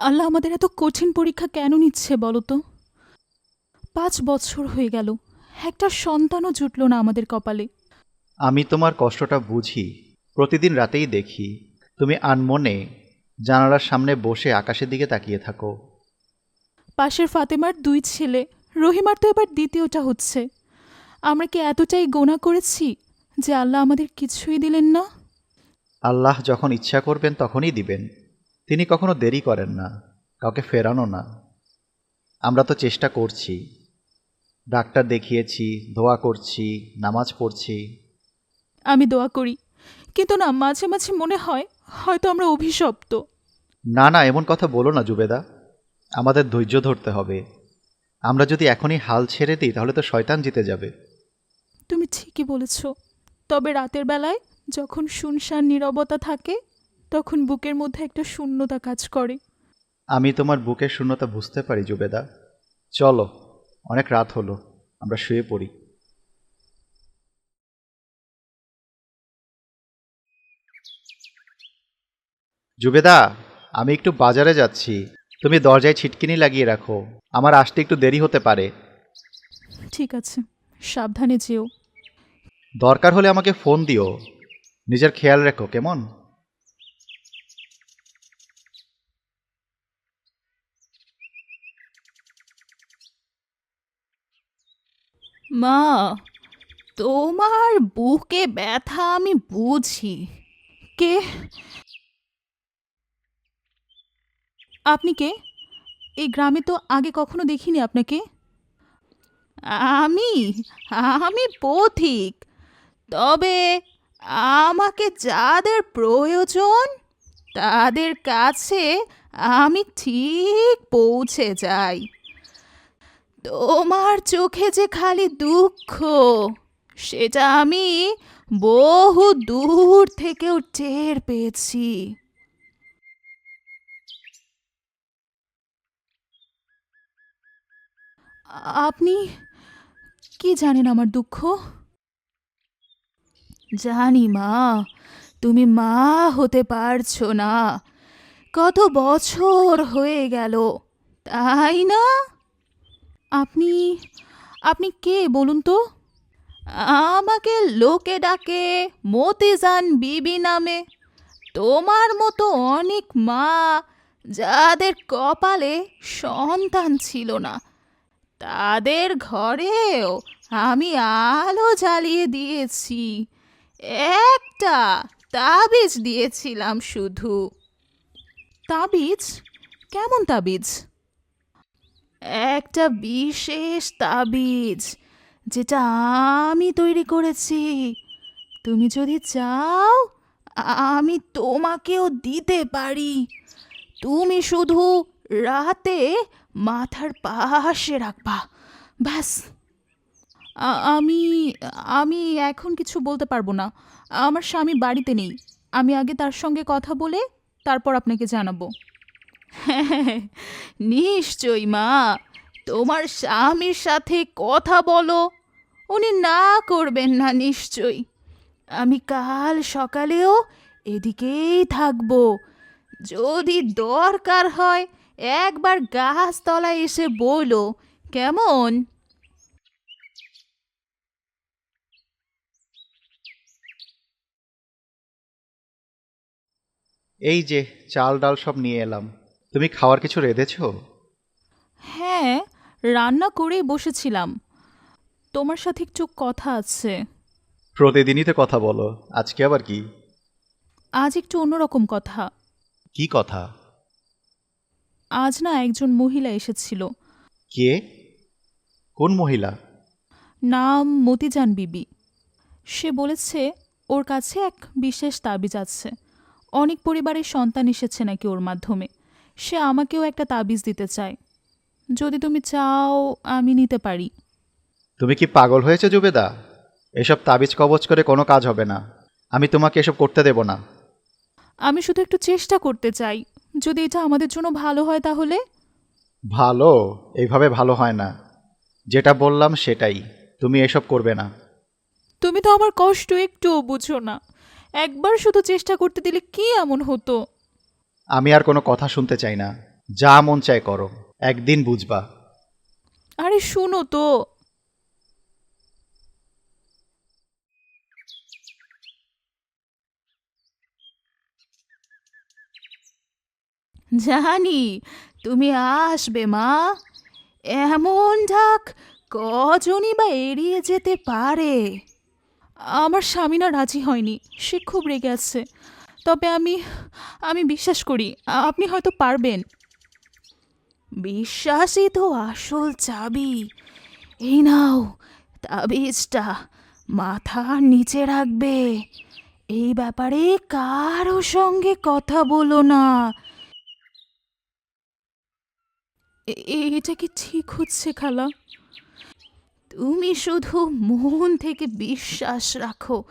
আল্লাহ আমাদের এত কঠিন পরীক্ষা কেন নিচ্ছে বলো তো? পাঁচ বছর হয়ে গেল একটা সন্তানও জুটল না আমাদের কপালে। আমি তোমার কষ্টটা বুঝি প্রতিদিন রাতেই দেখি। তুমি আনমনে জানালার সামনে বসে আকাশের দিকে তাকিয়ে থাকো। পাশের ফাতেমার দুই ছেলে রহিমার তো এবার দ্বিতীয়টা হচ্ছে। আমরা কি এতটাই গোনা করেছি যে আল্লাহ আমাদের কিছুই দিলেন না? আল্লাহ যখন ইচ্ছা করবেন তখনই দিবেন। তিনি কখনো দেরি করেন না কাউকে ফেরানো না। আমরা তো চেষ্টা করছি। ডাক্তার দেখিয়েছি দোয়া করছি নামাজ পড়ছি। আমি দোয়া করি কিন্তু না মাঝে মাঝে মনে হয় হয়তো আমরা অভিশপ্ত। না না এমন কথা বলো না জুবেদা। আমাদের ধৈর্য ধরতে হবে। আমরা যদি এখনই হাল ছেড়ে দিই তাহলে তো শয়তান জিতে যাবে। তুমি ঠিকই বলেছ। তবে রাতের বেলায় যখন শুনশান নীরবতা থাকে তখন বুকের মধ্যে একটা শূন্যতা কাজ করে। আমি তোমার বুকের শূন্যতা বুঝতে পারি জুবেদা। চলো অনেক রাত হলো আমরা শুয়ে পড়ি। জুবেদা আমি একটু বাজারে যাচ্ছি। তুমি দরজায় ছিটকিনি লাগিয়ে রাখো। আমার আসতে একটু দেরি হতে পারে। ঠিক আছে সাবধানে যেও। দরকার হলে আমাকে ফোন দিও। নিজের খেয়াল রেখো কেমন? মা, তোমার বুকে ব্যথা আমি বুঝি। কে? আপনি কে? এই গ্রামে তো আগে কখনো দেখিনি আপনাকে। আমি আমি পথিক। তবে আমাকে যাদের প্রয়োজন, তাদের কাছে আমি ঠিক পৌঁছে যাই। তোমার চোখে যে খালি দুঃখ, সেটা আমি বহু দূর থেকেও টের পেয়েছি। আপনি কি জানেন আমার দুঃখ? জানি মা, তুমি মা হতে পারছ না। কত বছর হয়ে গেল, তাই না? আপনি আপনি কে বলুন তো? আমাকে লোকে ডাকে মতিজান বিবি নামে। তোমার মতো অনেক মা যাদের কপালে সন্তান ছিল না, তাদের ঘরেও আমি আলো জ্বালিয়ে দিয়েছি। একটা তাবিজ দিয়েছিলাম শুধু। তাবিজ? কেমন তাবিজ? একটা বিশেষ তাবিজ যেটা আমি তৈরি করেছি। তুমি যদি চাও, আমি তোমাকেও দিতে পারি। তুমি শুধু রাতে মাথার পাশে রাখবা। ব্যাস। আমি আমি এখন কিছু বলতে পারব না। আমার স্বামী বাড়িতে নেই। আমি আগে তার সঙ্গে কথা বলে তারপর আপনাকে জানাব। নিশ্চয়ই, মা। তোমার স্বামীর সাথে কথা বলো। উনি না করবেন না, নিশ্চয়ই। আমি কাল সকালেও এদিকেই থাকব। যদি দরকার হয়, একবার গাছতলায় এসে বলো। কেমন? এই যে, চাল ডাল সব নিয়ে এলাম। তুমি খাওয়ার কিছু রেঁধেছো? হ্যাঁ রান্না করেই বসেছিলাম। তোমার সাথে একটু কথা আছে। প্রতিদিনই তো কথা বলো। আজকে আবার কি? আজ একটু অন্যরকম কথা। কি কথা? আজ না একজন মহিলা এসেছিল। কে? কোন মহিলা? নাম মতিজান বিবি। সে বলেছে ওর কাছে এক বিশেষ তাবিজ আছে। অনেক পরিবারের সন্তান এসেছে নাকি ওর মাধ্যমে। সে আমাকেও একটা তাবিজ দিতে চায়। যদি তুমি চাও আমি নিতে পারি। তুমি কি পাগল হয়েছে জুবেদা? এসব তাবিজ কবচ করে কোনো কাজ হবে না। আমি তোমাকে এসব করতে দেব না। আমি শুধু একটু চেষ্টা করতে চাই। যদি এটা আমাদের জন্য ভালো হয় তাহলে? ভালো? এইভাবে ভালো হয় না। যেটা বললাম সেটাই। তুমি এসব করবে না। তুমি তো আমার কষ্ট একটুও বুঝো না। একবার শুধু চেষ্টা করতে দিলে কি এমন হতো? আমি আর কোনো কথা শুনতে চাই না। যা মন চায় করো। একদিন বুঝবা। আরে শুনো তো। জানি, তুমি আসবে মা। এমন ডাক কজনই বা এড়িয়ে যেতে পারে? আমার স্বামী না রাজি হয়নি, সে খুব রেগে আছে। তবে আমি আমি বিশ্বাস করি আপনি হয়তো পারবেন। বিশ্বাসই তো আসল চাবি। এই নাও, তাবিজটা মাথার নিচে রাখবে। এই ব্যাপারে কারও সঙ্গে কথা বলো না। এটা কি ঠিক হচ্ছে খালা? তুমি শুধু মন থেকে বিশ্বাস রাখো।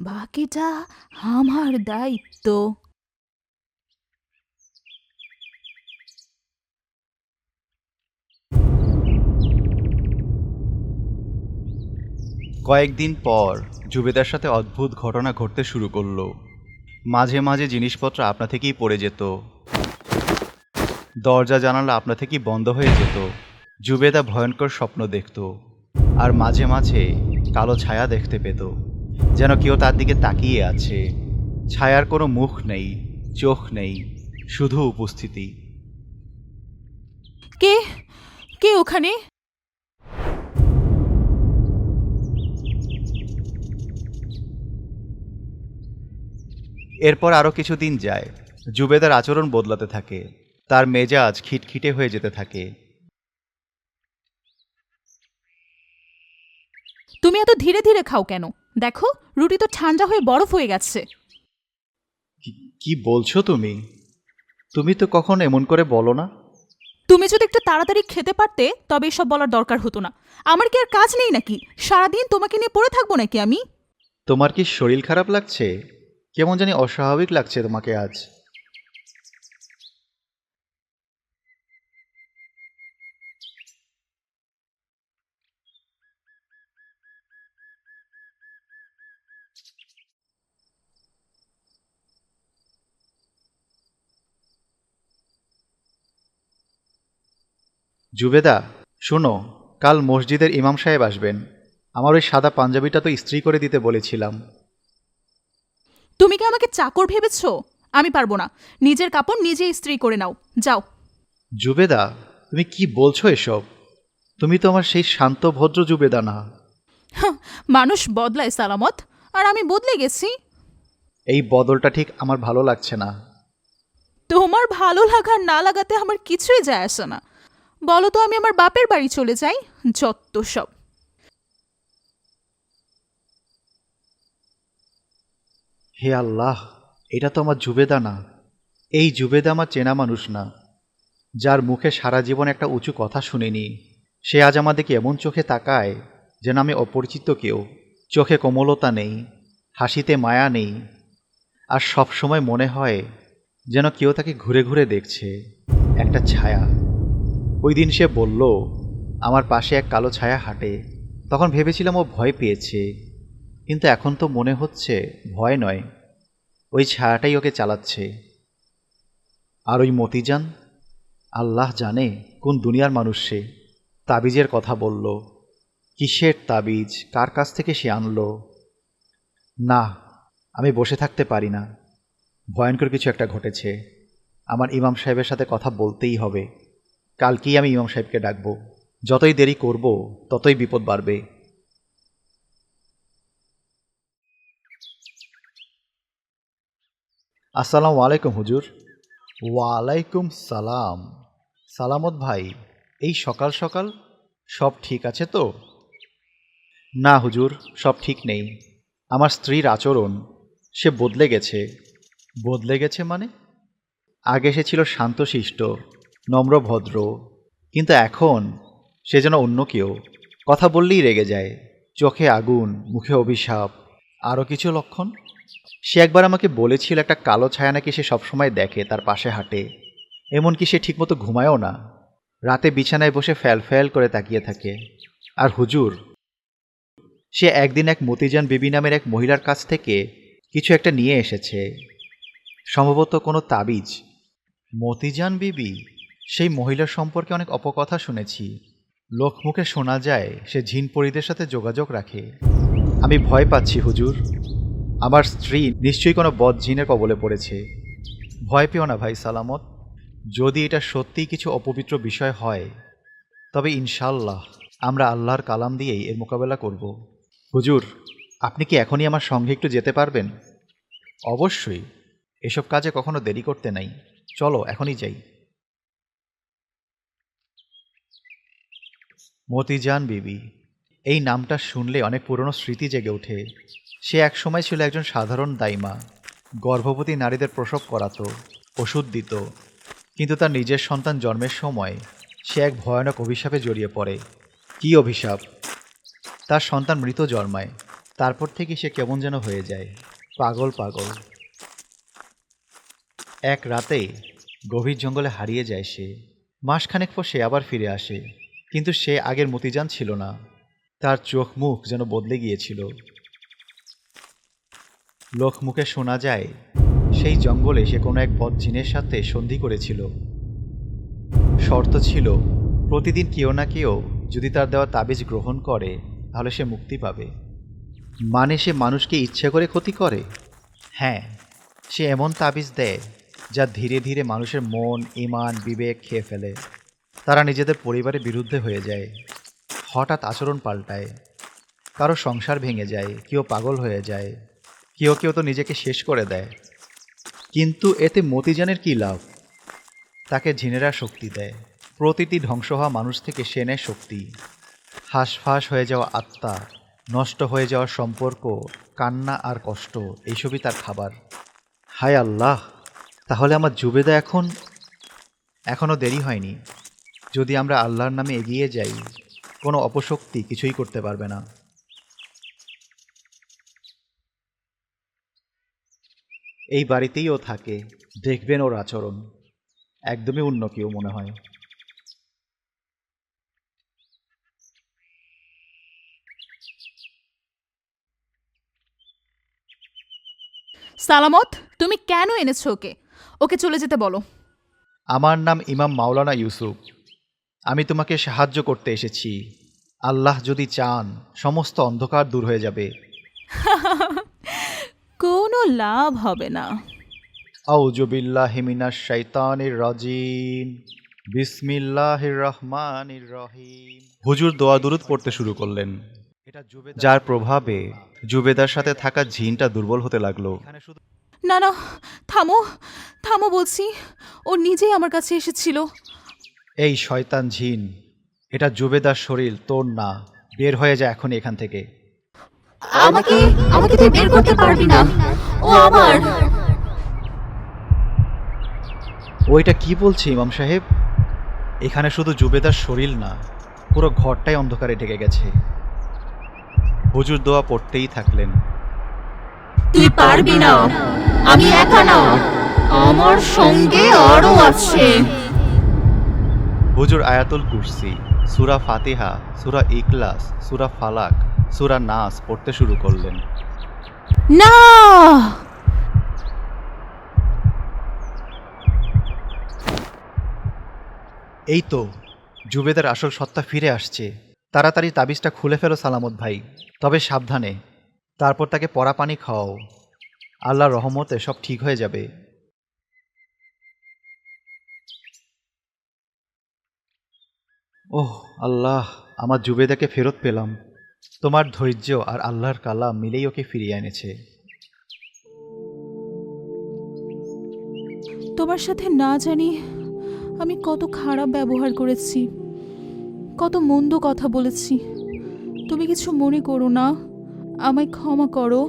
বাকিটা আমার দায়িত্ব। কয়েকদিন পর জুবেদার সাথে অদ্ভুত ঘটনা ঘটতে শুরু করল। মাঝে মাঝে জিনিসপত্র আপনা থেকেই পড়ে যেত। দরজা জানালা আপনা থেকেই বন্ধ হয়ে যেত। জুবেদা ভয়ঙ্কর স্বপ্ন দেখত আর মাঝে মাঝে কালো ছায়া দেখতে পেত। যেন কেউ তার দিকে তাকিয়ে আছে। ছায়ার কোনো মুখ নেই চোখ নেই শুধু উপস্থিতি। কে? কে ওখানে? এরপর আরও কিছুদিন যায়। জুবেদার আচরণ বদলাতে থাকে। তার মেজাজ খিটখিটে হয়ে যেতে থাকে। তুমি এত ধীরে ধীরে খাও কেন? দেখো রুটি তো ঠান্ডা হয়ে বরফ হয়ে গেছে। কি- বলছো তুমি? তুমি তো কখন এমন করে বলো না। তুমি যদি একটু তাড়াতাড়ি খেতে পারতে তবে এসব বলার দরকার হতো না। আমার কি আর কাজ নেই নাকি? সারাদিন তোমাকে নিয়ে পড়ে থাকব নাকি আমি? তোমার কি শরীর খারাপ লাগছে? কেমন জানি অস্বাভাবিক লাগছে তোমাকে আজ। জুবেদা শোনো কাল মসজিদের ইমাম সাহেব আসবেন। আমার ওই সাদা পাঞ্জাবিটা তো ইস্ত্রি করে দিতে বলেছিলাম। তুমি কি আমাকে চাকর ভেবেছ? আমি পারব না। নিজের কাপড় নিজে ইস্ত্রি করে নাও। যাও। জুবেদা তুমি কি বলছো এসব? তুমি তো আমার সেই শান্ত ভদ্র জুবেদা না। মানুষ বদলায় সালামত। আর আমি বদলে গেছি। এই বদলটা ঠিক আমার ভালো লাগছে না। তোমার ভালো লাগার না লাগাতে আমার কিছুই যায় আসে না। বলো তো আমি আমার বাপের বাড়ি চলে যাই যত সব। হে আল্লাহ, এটা তো আমার জুবেদা না। এই জুবেদা আমার চেনা মানুষ না। যার মুখে সারা জীবন একটা উঁচু কথা শুনিনি, সে আজ আমাদেরকে এমন চোখে তাকায় যেন আমি অপরিচিত কেউ। চোখে কোমলতা নেই, হাসিতে মায়া নেই, আর সব সময় মনে হয় যেন কেউ তাকে ঘুরে ঘুরে দেখছে। একটা ছায়া। ওই দিন সে বলল, আমার পাশে এক কালো ছায়া হাঁটে। তখন ভেবেছিলাম ও ভয় পেয়েছে, কিন্তু এখন তো মনে হচ্ছে ভয় নয়। ওই ছায়াটাই ওকে চালাচ্ছে। আর ওই মতিজান? আল্লাহ জানে কোন দুনিয়ার মানুষ সে। তাবিজের কথা বলল, কিসের তাবিজ? কার কাছ থেকে সে আনলো? না, আমি বসে থাকতে পারি না। ভয়ঙ্কর কিছু একটা ঘটেছে। আমার ইমাম সাহেবের সাথে কথা বলতেই হবে। কালকেই আমি ইমাম সাহেবকে ডাকবো। যতই দেরি করব, ততই বিপদ বাড়বে। আসসালামু আলাইকুম, হুজুর। ওয়ালাইকুম সালাম। সালামত ভাই, এই সকাল সকাল সব ঠিক আছে তো? না, হুজুর, সব ঠিক নেই। আমার স্ত্রীর আচরণ, সে বদলে গেছে। বদলে গেছে মানে? আগে সে ছিল শান্তশিষ্ট। নম্র ভদ্র কিন্তু এখন সে যেন অন্য কেউ। কথা বললেই রেগে যায়, চোখে আগুন, মুখে অভিশাপ। আরও কিছু লক্ষণ? সে একবার আমাকে বলেছিল একটা কালো ছায়া নাকি সে সবসময় দেখে তার পাশে হাঁটে। এমনকি সে ঠিকমতো ঘুমায়ও না। রাতে বিছানায় বসে ফ্যাল ফ্যাল করে তাকিয়ে থাকে। আর হুজুর, সে একদিন এক মতিজান বিবি নামের এক মহিলার কাছ থেকে কিছু একটা নিয়ে এসেছে। সম্ভবত কোনো তাবিজ। মতিজান বিবি? সেই মহিলা সম্পর্কে অনেক অপকথা শুনেছি। লোকমুখে শোনা যায়, সে ঝিনপরিদের সাথে যোগাযোগ রাখে। আমি ভয় পাচ্ছি, হুজুর। আমার স্ত্রী নিশ্চয়ই কোনো বদ জিনের কবলে পড়েছে। ভয় পেও না ভাই, সালামত। যদি এটা সত্যিই কিছু অপবিত্র বিষয় হয়, তবে ইনশাল্লাহ আমরা আল্লাহর কালাম দিয়েই এর মোকাবেলা করব। হুজুর, আপনি কি এখনই আমার সঙ্গে একটু যেতে পারবেন? অবশ্যই। এসব কাজে কখনো দেরি করতে নাই। চলো, এখনই যাই। মতিজান বিবি, এই নামটা শুনলে অনেক পুরনো স্মৃতি জেগে ওঠে। সে একসময় ছিল একজন সাধারণ দাইমা, গর্ভবতী নারীদের প্রসব করাতো, ওষুধ দিত, কিন্তু তার নিজের সন্তান জন্মের সময় সে এক ভয়ানক অভিশাপে জড়িয়ে পড়ে। কী অভিশাপ? তার সন্তান মৃত জন্মায়, তারপর থেকে সে কেমন যেন হয়ে যায়, পাগল পাগল। এক রাতে গভীর জঙ্গলে হারিয়ে যায় সে, মাসখানেক পর সে আবার ফিরে আসে। কিন্তু সে আগের মতিজান ছিল না। তার চোখ মুখ যেন বদলে গিয়েছিল। লোক মুখে শোনা যায়, সেই জঙ্গলে সে কোনো এক বদজিনের সাথে সন্ধি করেছিল। শর্ত ছিল, প্রতিদিন কেউ না কেউ যদি তার দেওয়া তাবিজ গ্রহণ করে, তাহলে সে মুক্তি পাবে। মানে সে মানুষকে ইচ্ছে করে ক্ষতি করে? হ্যাঁ সে এমন তাবিজ দেয়, যা ধীরে ধীরে মানুষের মন, ইমান, বিবেক খেয়ে ফেলে। তারা নিজেদের পরিবারের বিরুদ্ধে হয়ে যায়। হঠাৎ আচরণ পাল্টায়। কারও সংসার ভেঙে যায়, কেউ পাগল হয়ে যায়, কেউ কেউ তো নিজেকে শেষ করে দেয়। কিন্তু এতে মতিজানের কী লাভ? তাকে ঝিনেরা শক্তি দেয়। প্রতিটি ধ্বংস হওয়া মানুষ থেকে সে নেয় শক্তি। হাঁসফাঁস হয়ে যাওয়া আত্মা, নষ্ট হয়ে যাওয়া সম্পর্ক, কান্না আর কষ্ট, এইসবই তার খাবার। হায় আল্লাহ! তাহলে আমার জুবেদা এখন? এখনও দেরি হয়নি। যদি আমরা আল্লাহর নামে এগিয়ে যাই কোনো অপশক্তি কিছুই করতে পারবে না। এই বাড়িতেই ও থাকে দেখবেন ওর আচরণ। একদমই অন্য কেউ মনে হয়। সালামত তুমি কেন এনেছো ওকে? ওকে চলে যেতে বলো। আমার নাম ইমাম মাওলানা ইউসুফ। আমি তোমাকে সাহায্য করতে এসেছি। আল্লাহ যদি চান সমস্ত অন্ধকার দূর হয়ে যাবে। কোনো লাভ হবে না। আউজুবিল্লাহ মিনাশ শাইতানির রাজিম। বিসমিল্লাহির রহমানির রহিম। হুজুর দোয়া দুরুদ পড়তে শুরু করলেন। যার প্রভাবে জুবেদার সাথে থাকা ঝিনটা দুর্বল হতে লাগল। না না থামো থামো বলছি। ও নিজেই আমার কাছে এসেছিল। এই শয়তান ঝিন এটা জুবেদার শরীর তোর না। বের হয়ে যায় এখন এখান থেকে। আমাকে আমাকে তুই বের করতে পারবি না। ও আমার। ওইটা কি বলছে ইমাম সাহেব? এখানে শুধু জুবেদার শরীর না পুরো ঘরটাই অন্ধকারে ঢেকে গেছে। হুজুর দোয়া পড়তেই থাকলেন। তুই পারবি না। আমি একা না। আমার সঙ্গে আরও আছে। হুজুর আয়াতুল কুরসি সুরা ফাতিহা সুরা ইকলাস সুরা ফালাক সুরা নাস পড়তে শুরু করলেন। না! এই তো জুবেদার আসল সত্তা ফিরে আসছে। তাড়াতাড়ি তাবিজটা খুলে ফেলো সালামত ভাই তবে সাবধানে। তারপর তাকে পরা পানি খাওয়াও। আল্লাহর রহমতে সব ঠিক হয়ে যাবে। ওহ আল্লাহ আমার জুবেদাকে ফেরত পেলাম। তোমার ধৈর্য আর আল্লাহর কালাম মিলেই ওকে ফিরিয়ে এনেছে। তোমার সাথে না জানি আমি কত খারাপ ব্যবহার করেছি কত মন্দ কথা বলেছি। তুমি কিছু মনে করো না আমায় ক্ষমা করো।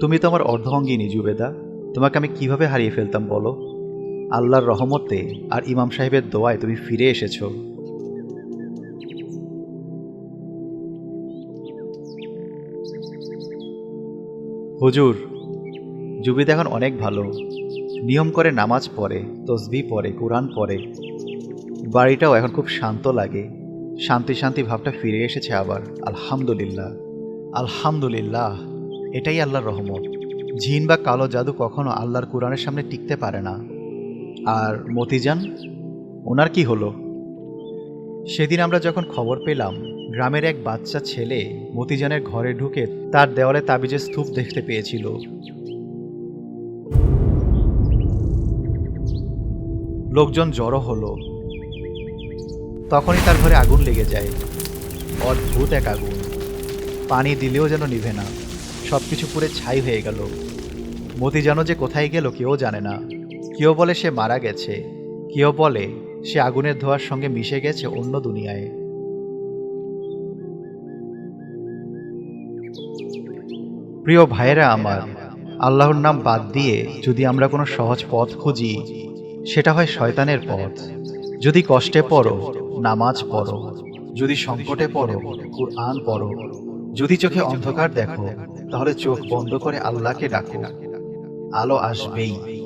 তুমি তো আমার অর্ধভঙ্গিনী জুবেদা তোমাকে আমি কীভাবে হারিয়ে ফেলতাম বলো? আল্লাহর রহমতে আর ইমাম সাহেবের দোয়ায় তুমি ফিরে এসেছ। হুজুর জুবিদ এখন অনেক ভালো। নিয়ম করে নামাজ পড়ে, তসবি পড়ে, কোরআন পড়ে। বাড়িটাও এখন খুব শান্ত লাগে। শান্তি শান্তি ভাবটা ফিরে এসেছে আবার। আলহামদুলিল্লাহ। আলহামদুলিল্লাহ, এটাই আল্লাহর রহমত। ঝিন বা কালো জাদু কখনো আল্লাহর কোরআনের সামনে টিকতে পারে না। আর মতিজান, ওনার কি হলো? সেদিন আমরা যখন খবর পেলাম গ্রামের এক বাচ্চা ছেলে মতিজানের ঘরে ঢুকে তার দেওয়ালে তাবিজের স্তূপ দেখতে পেয়েছিল। লোকজন জড়ো হলো। তখনই তার ঘরে আগুন লেগে যায়। অদ্ভুত এক আগুন। পানি দিলেও যেন নিভে না। সব কিছু পুরে ছাই হয়ে গেল। মতি যেন যে কোথায় গেল কেউ জানে না। কেউ বলে সে মারা গেছে। কেউ বলে সে আগুনের ধোঁয়ার সঙ্গে মিশে গেছে অন্য দুনিয়ায়। প্রিয় ভাইয়েরা আমার, আল্লাহর নাম বাদ দিয়ে যদি আমরা কোনো সহজ পথ খুঁজি, সেটা হয় শয়তানের পথ। যদি কষ্টে পড়ো, নামাজ পড়ো। যদি সংকটে পড়ো, কুরআন পড়ো। যদি চোখে অন্ধকার দেখো, তাহলে চোখ বন্ধ করে আল্লাহকে ডাকো। আলো আসবেই।